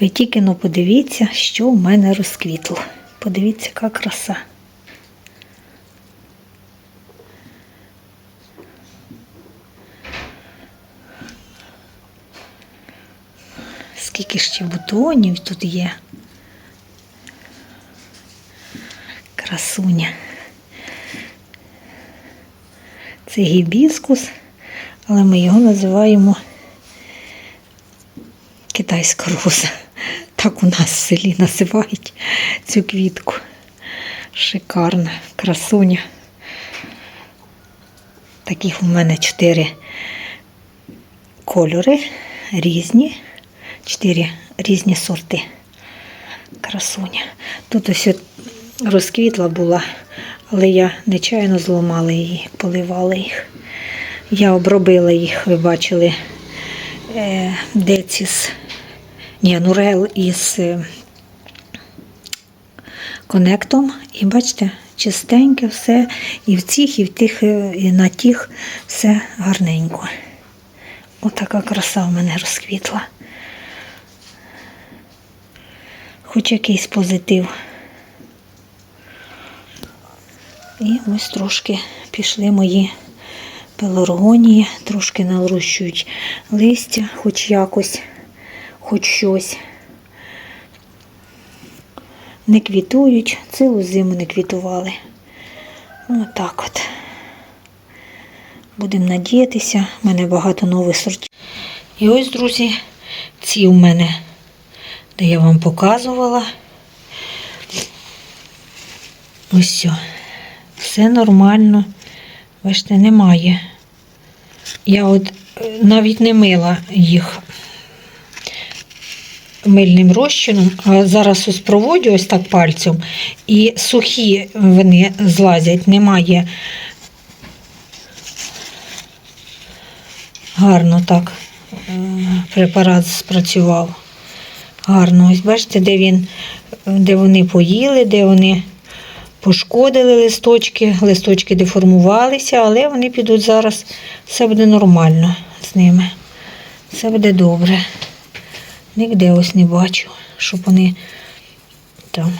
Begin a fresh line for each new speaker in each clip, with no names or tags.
Ви тільки но подивіться, що в мене розквітло. Подивіться, яка краса. Скільки ще бутонів тут є. Красуня. Це гібіскус, але ми його називаємо китайська роза. Так у нас в селі називають цю квітку. Шикарна, красуня. Таких у мене чотири кольори різні, чотири різні сорти. Красуня. Тут ось розквітла була, але я нечайно зламала її, поливала їх. Я обробила їх, ви бачили, е, децис, ні, нурел із е, конектом. І бачите, чистеньке все. І в цих, і в тих, е, і на тих все гарненько. Отака краса в мене розквітла. Хоч якийсь позитив. І ось трошки пішли мої пеларгонії, трошки нарощують листя, хоч якось, хоч щось. Не квітують, цілу зиму не квітували. Отак от. Будемо надіятися, в мене багато нових сортів. І ось, друзі, ці у мене, де я вам показувала. Ось все. Все нормально. Бачите, немає. Я от е, навіть не мила їх мильним розчином, зараз ось проводю ось так пальцем, і сухі вони злазять, немає. Гарно так е, препарат спрацював. Гарно. Ось бачите, де він, де вони поїли, де вони пошкодили листочки, листочки деформувалися, але вони підуть зараз, все буде нормально з ними. Все буде добре. Нігде ось не бачу, щоб вони там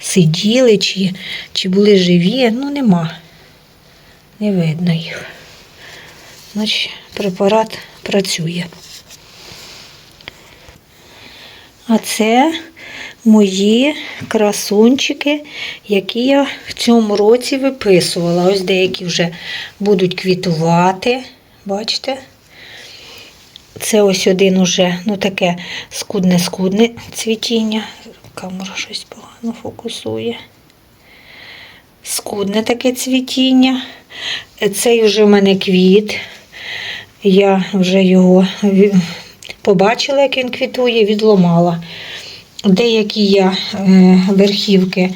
сиділи чи, чи були живі. Ну, нема. Не видно їх. Значить, препарат працює. А це мої красунчики, які я в цьому році виписувала. Ось деякі вже будуть квітувати. Бачите? Це ось один уже, ну таке скудне-скудне цвітіння. Камера щось погано фокусує. Скудне таке цвітіння. Цей вже в мене квіт. Я вже його побачила, як він квітує, відломала. Деякі я е, верхівки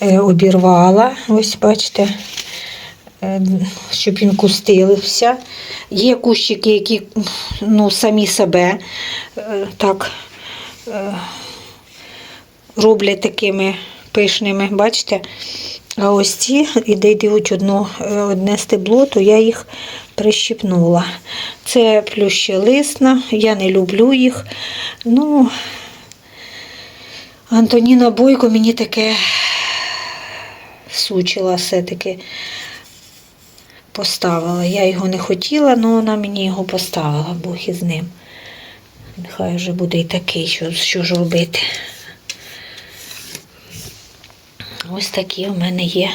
е, обірвала, ось бачите, щоб він кустилився. Є кущики, які ну, самі себе е, так е, роблять такими пишними, бачите? А ось ці, і де йдуть одно, е, одне стебло, то я їх прищипнула. Це плющелисна, я не люблю їх. Ну, Антоніна Бойко мені таке сучила все-таки поставила. Я його не хотіла, але вона мені його поставила, Бог із ним. Нехай вже буде і такий, що, що ж робити. Ось такі в мене є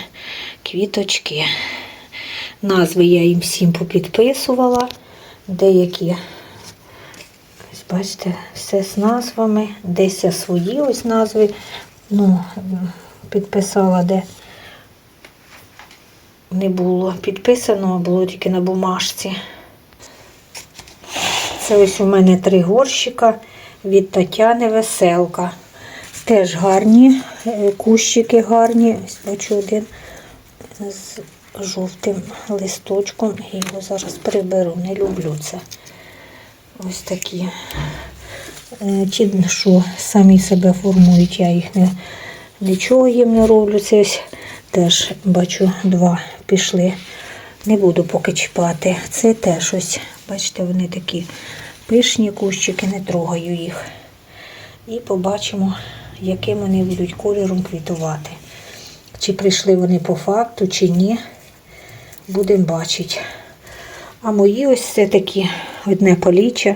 квіточки. Назви я їм всім попідписувала. Деякі, ось бачите, все з назвами. Десь я свої ось назви ну, підписала, де не було підписано, було тільки на бумажці. Це ось у мене три горщика від Тетяни Веселка. Теж гарні, е, кущики гарні. Ось бачу один з жовтим листочком. Я його зараз приберу, не люблю це. Ось такі. Е, Ті, що самі себе формують, я їх не нічого їм не роблю. Це ось теж бачу два пішли. Не буду поки чіпати. Це теж ось, бачите, вони такі пишні кущики, не трогаю їх. І побачимо, яким вони будуть кольором квітувати. Чи прийшли вони по факту, чи ні. Будемо бачити. А мої ось це такі одне поліччя.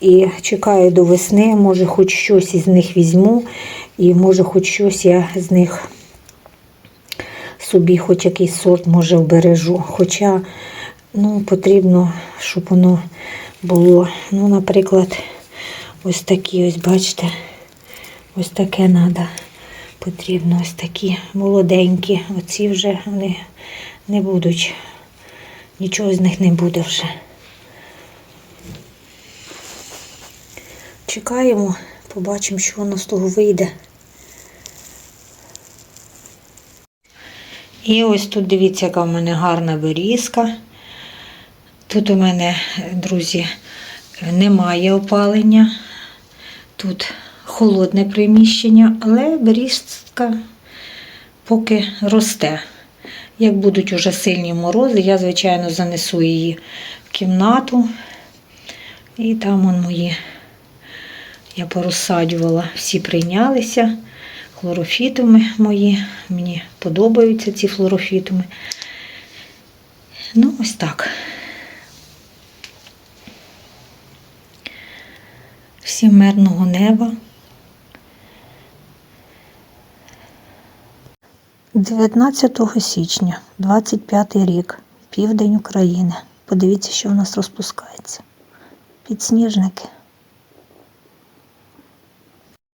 І чекаю до весни, може хоч щось із них візьму, і може хоч щось я з них собі хоч якийсь сорт може вбережу. Хоча ну, потрібно, щоб воно було, ну, наприклад, ось такі, ось бачите, ось таке треба. Потрібно ось такі молоденькі. Оці вже вони не будуть. Нічого з них не буде вже. Чекаємо, побачимо, що воно з того вийде. І ось тут дивіться, яка в мене гарна берізка. Тут у мене, друзі, немає опалення. Тут холодне приміщення, але берізка поки росте. Як будуть уже сильні морози, я, звичайно, занесу її в кімнату. І там он мої, я порозсаджувала, всі прийнялися. Хлорофітуми мої. Мені подобаються ці флорофітуми. Ну, ось так. Всім мирного неба. 19 січня, 25 рік, південь України. Подивіться, що в нас розпускається. Підсніжники.